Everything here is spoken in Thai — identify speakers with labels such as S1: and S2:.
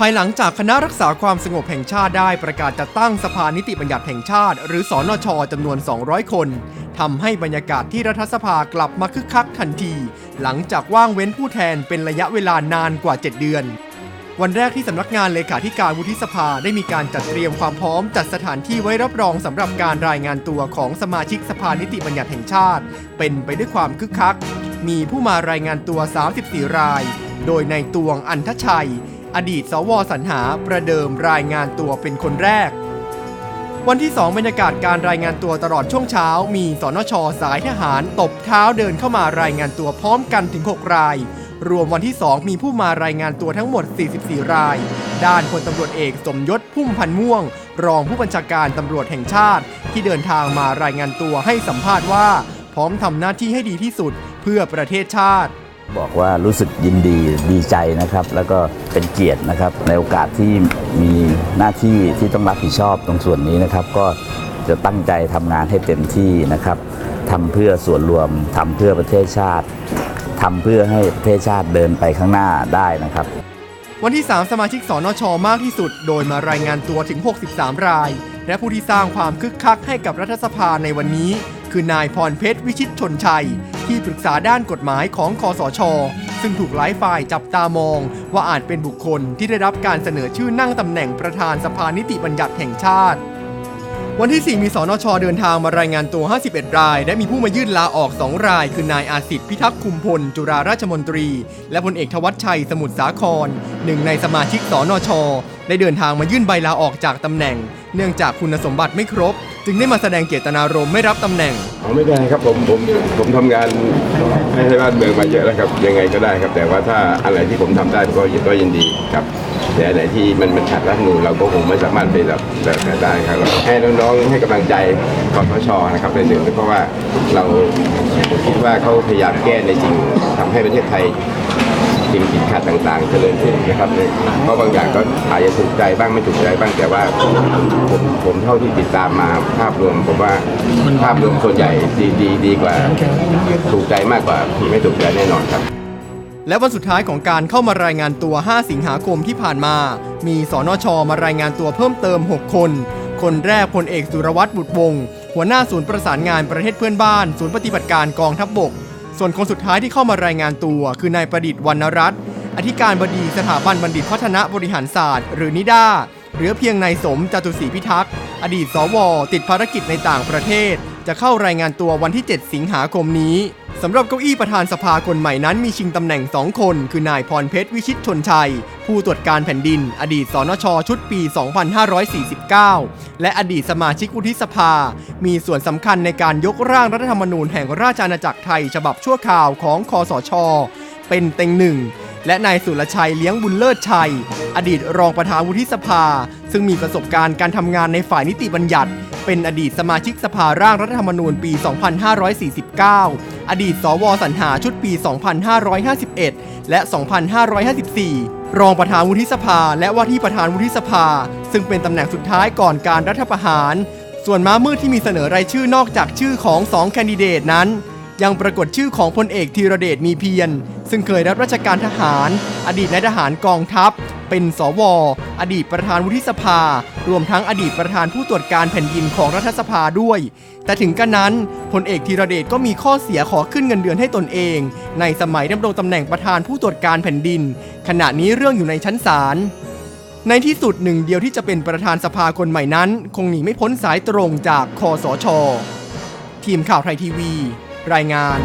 S1: ภายหลังจากคณะรักษาความสงบแห่งชาติได้ประกาศจัดตั้งสภานิติบัญญัติแห่งชาติ หรือสอนชจำนวน 200 คนทำให้บรรยากาศที่รัฐสภากลับมาคึกคักทันที หลังจากว่างเว้นผู้แทนเป็นระยะเวลานานกว่า 7 เดือน วันแรกที่สำนักงานเลขาธิการวุฒิสภาได้มีการจัดเตรียมความพร้อมจัดสถานที่ไว้รับรองสำหรับการรายงานตัวของสมาชิกสภานิติบัญญัติแห่งชาติ เป็นไปด้วยความคึกคัก มีผู้มารายงานตัว 34 ราย โดยในตวงอันทชัย อดีตสวสรรหาประเดิมรายงานตัวเป็นคนแรก วันที่ 2 บรรยากาศการรายงานตัวตลอดช่วงเช้า มีสนชสายทหารตบเท้าเดินเข้ามารายงานตัวพร้อมกันถึง 6 ราย รวมวันที่ 2 มีผู้มารายงานตัวทั้งหมด 44 ราย ด้านพลตำรวจเอกสมยศพุ่มพันม่วง รองผู้บัญชาการตำรวจแห่งชาติ ที่เดินทางมารายงานตัวให้สัมภาษณ์ว่า พร้อมทำหน้าที่ให้ดีที่สุดเพื่อประเทศชาติ
S2: บอกว่ารู้สึกยินดีดีใจนะครับ แล้วก็เป็นเกียรตินะครับ ในโอกาสที่มีหน้าที่ที่ต้องรับผิดชอบตรงส่วนนี้นะครับ ก็จะตั้งใจทำงานให้เต็มที่นะครับทำเพื่อส่วนรวมทำเพื่อประเทศชาติทำเพื่อให้ประเทศชาติเดินไปข้างหน้าได้นะครับ
S1: วันที่ 3 สมาชิกสนชมากที่สุด โดยมารายงานตัวถึง 63 ราย และผู้ที่สร้างความคึกคักให้กับรัฐสภาในวันนี้ คือนายพรเพชรวิชิตชนชัย ที่ปรึกษาด้านกฎหมายของคอสช ซึ่งถูกหลายฝ่ายจับตามอง ว่าอาจเป็นบุคคลที่ได้รับการเสนอชื่อนั่งตำแหน่งประธานสภานิติบัญญัติแห่งชาติ วันที่ 4 มีสนชเดินทางมารายงานตัว 51 ราย และมีผู้มายื่นลาออก 2 ราย คือนายอาสิทธิ์พิทักษ์คุมพล จุฬาราชมนตรี และพลเอกทวัชชัย สมุทรสาคร หนึ่งในสมาชิกสนช ได้เดินทางมายื่นใบลาออกจากตำแหน่ง เนื่องจากคุณสมบัติไม่ครบ จึงได้มาแสดงเจตนารมณ์ไม่รับตำแหน่ง
S3: อ๋อไม่เป็นไรครับผมผมผมทำงานให้ใหบ้านเมืองมาเยอะแล้วครับยังไงก็ได้ครับ แต่ว่าถ้าอะไรที่ผมทำได้ก็ยินก็ยินดีครับ แต่อันไหนที่มันมันขัดรัฐธรรมนูญเราก็คงไม่สามารถไปแบบแบบได้ครับแล้วให้น้องๆให้กำลังใจกสชนะครับในหนึ่งเพราะว่าเราคิดว่าเขาพยายามแก้ในสิ่งทำให้ประเทศไทย สิ่งผิดขัดต่างๆเจริญขึ้นนะครับเพราะบางอย่างก็อาจจะถูกใจบ้างไม่ถูกใจบ้างแต่ว่าผมผมเท่าที่ติดตามมาภาพรวมผมว่าภาพรวมส่วนใหญ่ดีดีดีกว่า ถูกใจมากกว่าไม่ถูกใจแน่นอนครับ
S1: และวันสุดท้ายของการเข้ามารายงานตัว 5 สิงหาคมที่ผ่านมา มีสนชมารายงานตัวเพิ่มเติม 6 คน คนแรกพลเอกสุรวัตรบุตรวงศ์หัวหน้าศูนย์ประสานงานประเทศเพื่อนบ้าน ศูนย์ปฏิบัติการกองทัพบบก ส่วนคนสุดท้ายที่เข้ามารายงานตัว คือนายประดิษฐ์วรรณรัตน์อธิการบดีสถาบันบัณฑิตพัฒนบริหารศาสตร์ หรือนิด้า เหลือเพียงนายสมจตุศรีพิทักษ์อดีตสว ติดภารกิจในต่างประเทศ จะเข้ารายงานตัววันที่ 7 สิงหาคมนี้สำหรับเก้าอี้ประธานสภาคนใหม่นั้นมีชิงตำแหน่ง 2 คน คือนายพรเพชรวิชิตชนชัย ผู้ตรวจการแผ่นดิน อดีตสนชชุดปี 2549 และอดีตสมาชิกวุฒิสภา มีส่วนสำคัญในการยกร่างรัฐธรรมนูญแห่งราชอาณาจักรไทย ฉบับชั่วคราวของคอสช เป็นเต็งหนึ่ง และนายสุรชัยเลี้ยงบุญเลิศชัย อดีตรองประธานวุฒิสภา ซึ่งมีประสบการณ์การทำงานในฝ่ายนิติบัญญัติ เป็นอดีตสมาชิกสภาร่างรัฐธรรมนูญปี 2549 อดีตสวสรรหาชุดปี 2551 และ 2554 รองประธานวุฒิสภา และว่าที่ประธานวุฒิสภา ซึ่งเป็นตำแหน่งสุดท้ายก่อนการรัฐประหาร ส่วนม้ามืดที่มีเสนอรายชื่อนอกจากชื่อของสองแคนดิเดตนั้น ยังปรากฏชื่อของพลเอกธีรเดชมีเพียร ซึ่งเคยรับราชการทหาร อดีตนายทหารกองทัพ เป็นสว อดีตประธานวุฒิสภา รวมทั้งอดีตประธานผู้ตรวจการแผ่นดินของรัฐสภาด้วย แต่ถึงกันนั้นพลเอกธีรเดชก็มีข้อเสียขอขึ้นเงินเดือนให้ตนเอง ในสมัยดำรงตำแหน่งประธานผู้ตรวจการแผ่นดิน ขณะนี้เรื่องอยู่ในชั้นศาลในที่สุดหนึ่งเดียวที่จะเป็นประธานสภาคนใหม่นั้น คงหนีไม่พ้นสายตรงจากคอสช ทีมข่าวไทยทีวี รายงาน